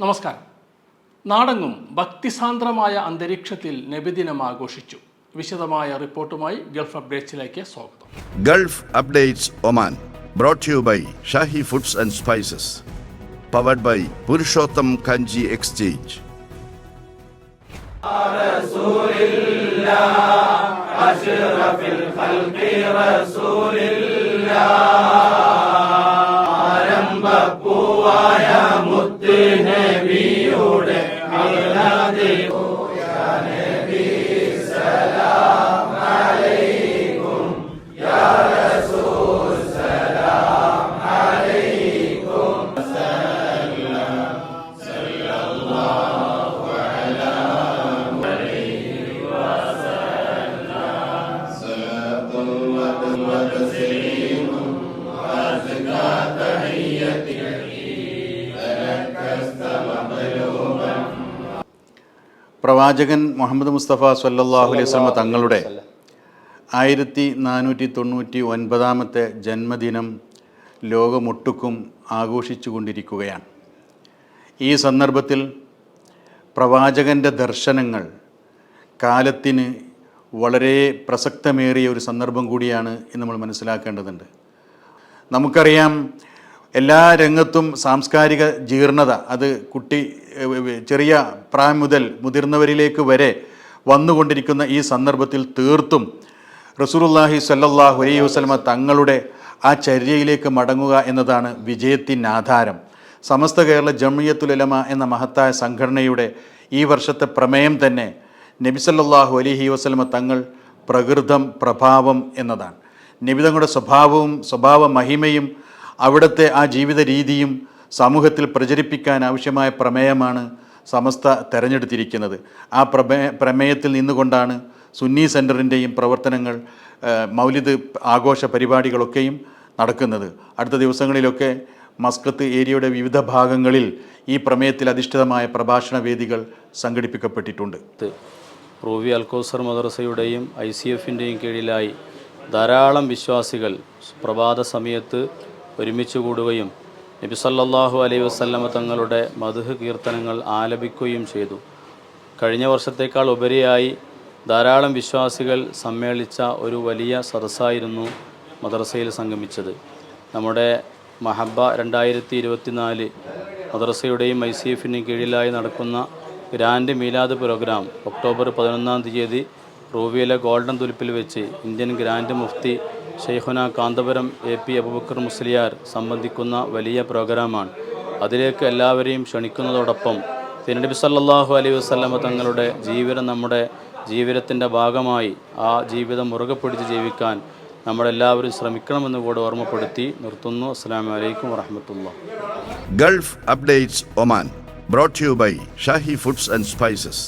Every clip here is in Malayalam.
നമസ്കാരം. നാടങ്ങും ഭക്തിസാന്ദ്രമായ അന്തരീക്ഷത്തിൽ നബിദിനം ആഘോഷിച്ചു. വിശദമായ റിപ്പോർട്ടുമായി ഗൾഫ് അപ്ഡേറ്റ്സിലേക്ക് സ്വാഗതം. Gulf updates Oman brought you by Shahi foods and spices powered by Purushottam Kanji exchange ആരംഭപ്പു Tine പ്രവാചകൻ മുഹമ്മദ് മുസ്തഫ സല്ലാഹു അലൈഹി വസല്ലമ തങ്ങളുടെ ആയിരത്തി നാനൂറ്റി തൊണ്ണൂറ്റി ഒൻപതാമത്തെ ജന്മദിനം ലോകമൊട്ടുക്കും ആഘോഷിച്ചു കൊണ്ടിരിക്കുകയാണ് ഈ സന്ദർഭത്തിൽ പ്രവാചകന്റെ ദർശനങ്ങൾ കാലത്തിന് വളരെ പ്രസക്തമേറിയ ഒരു സന്ദർഭം കൂടിയാണ് എന്ന് നമ്മൾ മനസ്സിലാക്കേണ്ടതുണ്ട്. നമുക്കറിയാം എല്ലാ രംഗത്തും സാംസ്കാരിക ജീർണത അത് കുട്ടി ചെറിയ പ്രായം മുതൽ മുതിർന്നവരിലേക്ക് വരെ വന്നുകൊണ്ടിരിക്കുന്ന ഈ സന്ദർഭത്തിൽ തീർത്തും റസൂലുള്ളാഹി സല്ലാഹു അലൈഹി വസ്ലമ തങ്ങളുടെ ആ ചര്യയിലേക്ക് മടങ്ങുക എന്നതാണ് വിജയത്തിന്റെ ആധാരം സമസ്ത കേരള ജമിയത്തുലമ എന്ന മഹത്തായ സംഘടനയുടെ ഈ വർഷത്തെ പ്രമേയം തന്നെ നബിസല്ലാഹു അലൈഹി വസ്ലമ തങ്ങൾ പ്രകൃതം പ്രഭാവം എന്നതാണ്. നിബിതങ്ങളുടെ സ്വഭാവവും സ്വഭാവ മഹിമയും അവിടുത്തെ ആ ജീവിത രീതിയും സമൂഹത്തിൽ പ്രചരിപ്പിക്കാൻ ആവശ്യമായ പ്രമേയമാണ് സമസ്ത തെരഞ്ഞെടുത്തിരിക്കുന്നത്. ആ പ്രമേ പ്രമേയത്തിൽ നിന്നുകൊണ്ടാണ് സുന്നി സെന്ററിന്റെയും പ്രവർത്തനങ്ങൾ മൗലിദ് ആഘോഷ പരിപാടികളൊക്കെയും നടക്കുന്നത്. അടുത്ത ദിവസങ്ങളിലൊക്കെ മസ്കത്ത് ഏരിയയുടെ വിവിധ ഭാഗങ്ങളിൽ ഈ പ്രമേയത്തിൽ അധിഷ്ഠിതമായ പ്രഭാഷണ വേദികൾ സംഘടിപ്പിക്കപ്പെട്ടിട്ടുണ്ട്. റൂവി അൽക്കോസർ മദ്രസയുടെയും ഐ സി എഫിന്റെയും കീഴിലായി ധാരാളം വിശ്വാസികൾ പ്രഭാത സമയത്ത് ഒരുമിച്ച് കൂടുകയും നബി സല്ലല്ലാഹു അലൈഹി വസല്ലമ തങ്ങളുടെ മധുഹ് കീർത്തനങ്ങൾ ആലപിക്കുകയും ചെയ്തു. കഴിഞ്ഞ വർഷത്തേക്കാൾ ഉപരിയായി ധാരാളം വിശ്വാസികൾ സമ്മേളിച്ച ഒരു വലിയ സദസ്സായിരുന്നു മദ്രസയിൽ സംഗമിച്ചത്. നമ്മുടെ മഹബ രണ്ടായിരത്തി ഇരുപത്തിനാല് മദ്രസയുടെയും ഐ കീഴിലായി നടക്കുന്ന ഗ്രാൻഡ് മീലാദ് പ്രോഗ്രാം ഒക്ടോബർ പതിനൊന്നാം തീയതി റൂവിയിലെ ഗോൾഡൻ തുലിപ്പിൽ വെച്ച് ഇന്ത്യൻ ഗ്രാൻഡ് മുഫ്തി ഷെയ്ഖുന കാന്തപുരം എ പി അബുബക്കർ മുസ്ലിയാർ സംബന്ധിക്കുന്ന വലിയ പ്രോഗ്രാമാണ്. അതിലേക്ക് എല്ലാവരെയും ക്ഷണിക്കുന്നതോടൊപ്പം തിരുനബി സല്ലാഹു അലൈഹി വസ്ലമ തങ്ങളുടെ ജീവിതം നമ്മുടെ ജീവിതത്തിന്റെ ഭാഗമായി ആ ജീവിതം മുറുകെ പിടിച്ച് ജീവിക്കാൻ നമ്മളെല്ലാവരും ശ്രമിക്കണമെന്ന് കൂടെ ഓർമ്മപ്പെടുത്തി നിർത്തുന്നു. അസ്സാം വലൈക്കും വറഹമത്തുള്ള. Gulf updates Oman brought you by Shahi foods and spices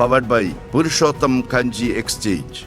powered by Purushottam Kanji exchange.